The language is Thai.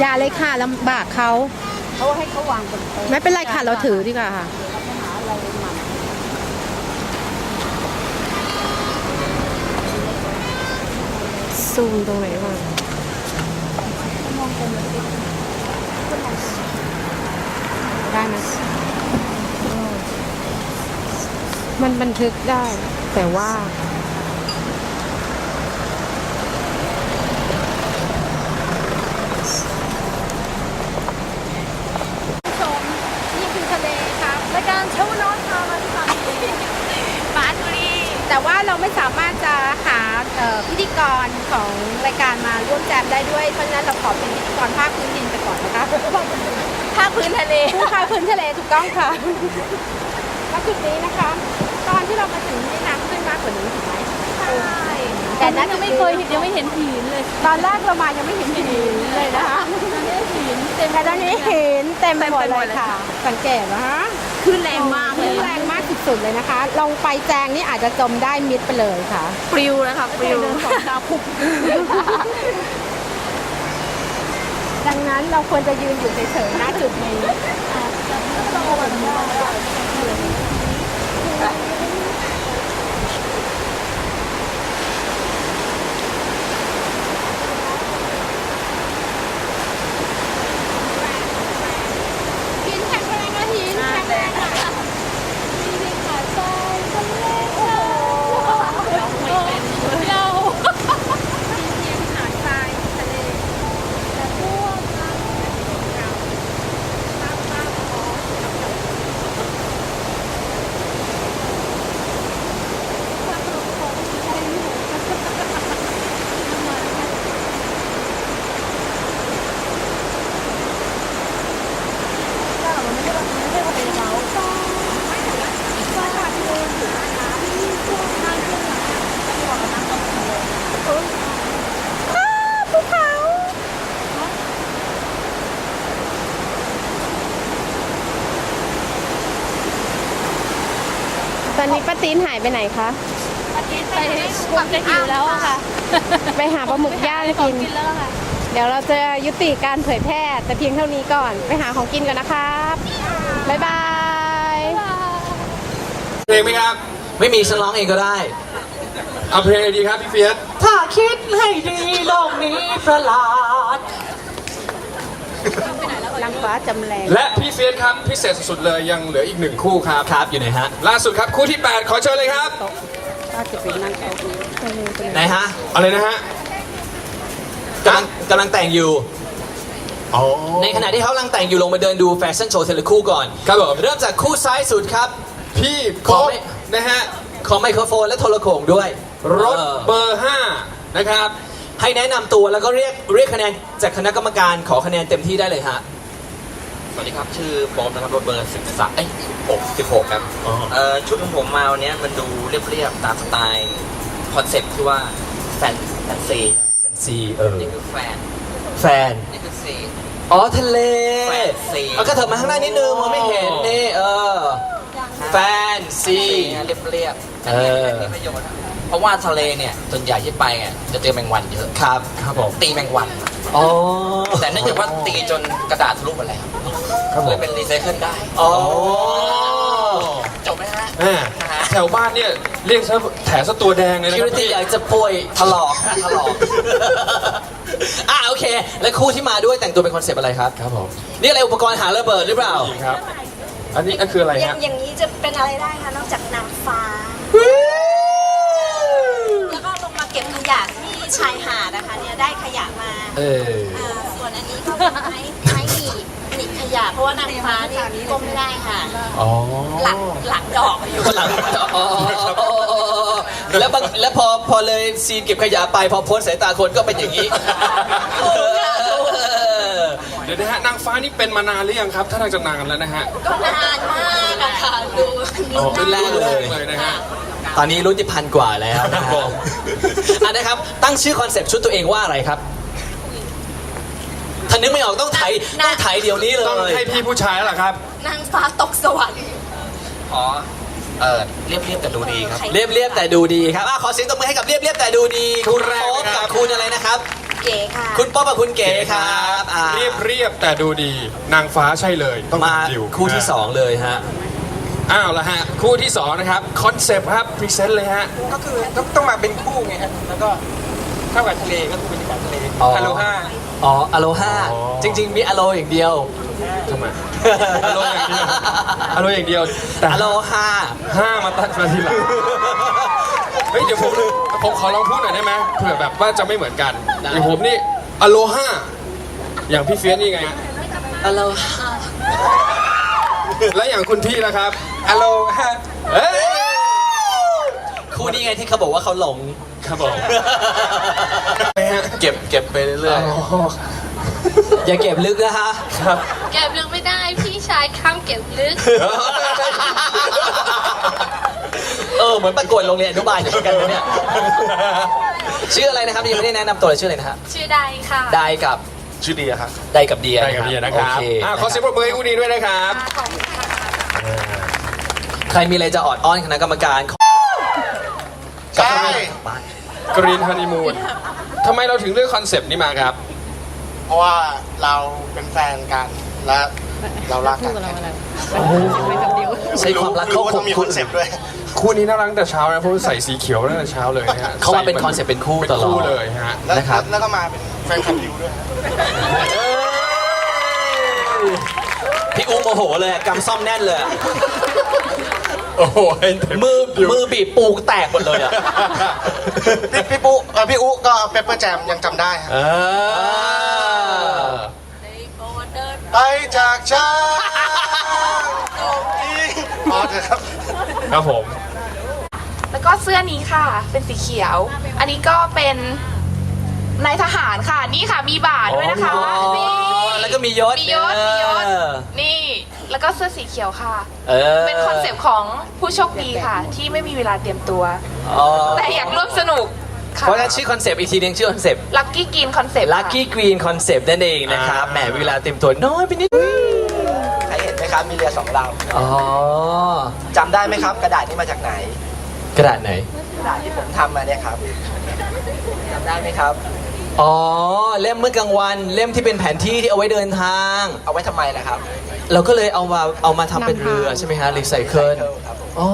อย่าเลยค่ะลำบากเขาเขาให้เขาวางบนโต๊ะไม่เป็นไรค่ะเราถือดีกว่าค่ะแล้วก็หาอะไรหมักซูมตรงไหนบ้างได้ไหมมันบันทึกได้แต่ว่า ผู้ชมนี่คือทะเลครับรายการเช้าน้อยพามาที่บางพลีบาสบุรี แต่ว่าเราไม่สามารถจะหาเอ่อพิธีกรของรายการมาร่วมแจมได้ด้วย เพราะฉะนั้นเราขอเป็นพิธีกรภาคพื้นดินไปก่อนนะคะภาคพื้นทะเลภาคพื้นทะเลถูกต้องค่ะและจุดนี้นะคะ ตอนที่เรามาถึงนี่น้ำขึ้นมากกว่านี้ถูกไหมใช่แต่แต่นั้นั้นนยังไม่เคยเห็นยังไม่เห็นผีเลย ตอนแรกเรามายังไม่เห็นหินเลยนะคะตอนนี้ผีเต็มแต่ตอนนี้เห็นเต็มไปหมดเต็มไปหเลมดยเลยค่ะค่ะ สังเกตนะคะ ขึ้นแรงมากเลยแรงมากสุดๆเลยนะคะ ลงไปแจงนี่อาจจะจมได้มิดไปเลยค่ะ ปลิวนะคะปลิวเดินสองดาวพุกดังนั้นเราควรจะยืนอยู่เฉยๆณจุดนี้ หินแข็งแรงนะหินแข็งแรงอะมีเพียงขาทรายทะเลค่ะเรา เพียงหาดทรายทะเล แต่พวกเรา ตอนนี้ป้าตีนหายไปไหนคะอาทิตย์ไปคงจะหิวแล้วอะค่ะไปหาปลาหมึกย่างขอกิงนกินแล้วอะค่ะ เดี๋ยวเราจะยุติการเผยแพร่แต่เพียงเท่านี้ก่อน ไปหาของกินก่อนนะครับ บ๊ายบาย เพลงไหมครับ ไม่มีฉันร้องเองก็ได้ เอาเพลงอะไรดีครับพี่เฟียส ถ้าคิดให้ดีโลกนี้ประหลาด นางฟ้าจำแรง และพี่เฟียสครับพิเศษสุดๆเลยยังเหลืออีกหนึ่งคู่ครับ ครับอยู่ไหนฮะล่าสุดครับคู่ที่ 8 ขอเชิญเลยครับก็จะเป็นนางโต๊ะนี้ไหนฮะอะไรนะฮะกำลังกำลังแต่งอยู่ อ๋อ ในขณะที่เขากำลังแต่งอยู่ลงมาเดินดูแฟชั่นโชว์เทเลคู่ก่อนครับผม เริ่มจากคู่ซ้ายสุดครับ พี่ขอโป๊ไม่ นะฮะของไมโครโฟนและโทรโข่งด้วยรถเออเบอร์5นะครับ ให้แนะนำตัวแล้วก็เรียกเรียกคะแนนจากคณะกรรมการขอคะแนนเต็มที่ได้เลยฮะ สวัสดีครับ ชื่อโป๊มนะครับรถเบอร์สิบสามเอ้ยหกสิบหกครับอ๋อ เอ่อชุดของผมมาวันเนี้ยมันดูเรียบๆตามสไตล์คอนเซ็ปต์ที่ว่าแฟนแฟนซีเป็นซีเออนี่คือแฟนแฟน นี่คือซี อ๋อ ทะเลแฟนซี เอาก็เถิบมาข้างหน้านิดนึงมองไม่เห็นนี่เออ แฟนซี เรียบเรียบๆเออแต่มีประโยชน์นะเพราะว่าทะเลเนี่ยส่วนใหญ่ที่ไปเนี่ยจะเจอแมงวันเยอะ ครับ ครับผม ตีแมงวัน อ๋อแต่เนื่องจากว่าตีจนกระดาษทะลุหมดแล้ว ครับผเลมยเป็นรีไซเคิลได้อ๋อ จบไหมฮะอ่าแถวบ้านเนี่ยเรียกซะแถซะตัวแดงเลยนะคิควรับตี้พี่อยากจะป่วยถลอกถลอก อะโอเค แล้วคู่ที่มาด้วยแต่งตัวเป็นคอนเซปต์อะไรครับ ครับผมนี่อะไรอุปกรณ์หาระเบิดหรือเปล่าจริงครับ อันนี้อันคืออะไรอย่างฮะ อย่างนี้จะเป็นอะไรได้คะนอกจากนางฟ้า แล้วก็ลงมาเก็บขยะที่ชายหาดนะคะเนี่ยได้ขยะมาเออ อ่าส่วนอันนี้ก็เป็นไม้ ไม้หนีบหนีบขยะเพราะว่านางฟ้าเนี่ยก้มไม่ได้ค่ะ อ๋อ หลังหลังดอกอยู่หลังอ๋อแล้วบางแล้วพอพอเลยซีนเก็บขยะไปพอพ้นสายตาคนก็เป็นอย่างนี้ เดี๋ยวนะฮะนางฟ้านี่เป็นมานานหรือยังครับ ถ้าทางจะนานแล้วนะฮะก็นานมากอะค่ะดูอ๋อรุ่นแรกเลย เลยนะฮะ ตอนนี้รุ่นที่พันกว่าแล้วนะคครัรับบผมอันนะครับ ตั้งชื่อคอนเซปต์ชุดตัวเองว่าอะไรครับ ถ้านึกไม่ออกต้องไถต้องไถเดี๋ยวนี้เลต้องย ให้พี่ผู้ชายแล้วล่ะครับ นางฟ้าตกสวรรค์ขอเออเรียบเรียบแต่ดูดีครับ เรียบเรียบแต่ดูดีครับอะขอเสียงตบมือให้กับเรียบเรียบแต่ดูดีคุณโป๊ปกับคุณอะไรนะครับ เก๋ค่ะ คุณป๊อปกับคุณเก๋ครับอ่าเรียบเรียบแต่ดูดี นางฟ้าใช่เลย ต้องมาดิวคู่ที่สองเลยฮะ อ้าวละฮะ คู่ที่สองนะครับ คอนเซปต์ครับพรีเซนต์เลยฮะ ก็คือต้องต้องมาเป็นคู่ไงฮะแล้วก็ เข้ากับทะเลก็คือบรรยากาศทะเลอ๋อฮาโลฮาอ๋ออโลฮาอ๋อ จริง ๆ มีอโลอย่างเดียวทำไมอโลอย่างเดียวอโลอย่างเดียวแต่อโลฮาห้ามาตัดมาทีหลังเฮ้ยเดี๋ยวผมผมขอลองพูดหน่อยได้ไหมเผื่อแบบว่าจะไม่เหมือนกันอย่างผมนี่อโลห้าอย่างพี่เฟียสนี่ไงฮะอโลฮาและอย่างคุณพี่ล่ะครับอโลฮาเอ้ยคู่นี้ไงที่เขาบอกว่าเขาหลงครับผมไปฮะเก็บเก็บไปเรื่อยอ๋อๆอย่าเก็บลึกนะฮะครับเก็บลึกไม่ได้พี่ชายข้ามเก็บลึก เออเหมือนประกวดโรงเรียนอนุบาลอย่างกันนะเนี่ยชื่ออะไรนะครับยังไม่ได้แนะนำตัวเลยชื่ออะไรนะฮะชื่อใดค่ะได้กับชื่อดีครับได้กับเดียได้กับดีนะครับโอเคอ่าขอเสียงปรบมือให้คู่นี้ด้วยนะครับใครมีอะไรจะออดอ้อนคณะกรรมการ ใช่ กรีนฮันนีมูนทำไมเราถึงเลือกคอนเซปต์นี้มาครับ เพราะว่าเราเป็นแฟนกันและเรารักกันใช้ความรักเข้ารู้ว่าขต้อองงมีคอนเซ็ปต์ด้วย คู่นี้น่ารักตั้งแต่เช้านะเพราะว่าใส่สีเขียวตั้งแต่เช้าเลยนะฮะเขามาเป็นคอนเซ็ปต์เป็นคู่เป็นตลอคู่ดเลยฮะแล้วนะครับ แล้วก็มาเป็นแฟนคลับดิวด้วยพี่อุ้มโมโหเลยกำซ่อมแน่นเลยอะ โอ้โหเห็นเต็มือดิวมือบีบปูแตกหมดเลยอะพี่พี่ปุ๊เอ่อพี่อุ๊ก็เปเปอร์แจมยังจำได้ฮะเออไปจากฉันตรงนี้พอเถอะครับ ครับผม แล้วก็เสื้อนี้ค่ะ เป็นสีเขียว อันนี้ก็เป็นนายทหารค่ะ นี่ค่ะมีบาทด้วยนะคะอ๋อนี่ แล้วก็มียศมียศมียศเออนี่ แล้วก็เสื้อสีเขียวค่ะ เออเป็นคอนเซปต์ของผู้โชคดีค่ะ ที่ไม่มีเวลาเตรียมตัว อ๋อแต่อยากร่วมสนุกค่ะเพราะฉะนั้นชื่อคอนเซปต์อีกทีหนึงชื่อคอนเซปต์ ลัคกี้กินคอนเซปต์ Lucky Green Concept นั่นเองนะครับ แหมเวลาเต็มตัวน้อยไปนิด ใครเห็นไหมครับมีเรือสองลอ๋อำจำได้ไหมครับ กระดาษนี้มาจากไหน กระดาษไหน กระดาษที่ผมทำมาเนี่ยครับจำได้ไหมครับ อ๋อ เล่มเมื่อกลางวัน เล่มที่เป็นแผนที่ที่เอาไว้เดินทาง เอาไว้ทำไมล่ะครับ เราก็เลยเอามาเอามาทำเป็นเรือใช่ไหมฮะรีไซเคิลครับผมอ๋อ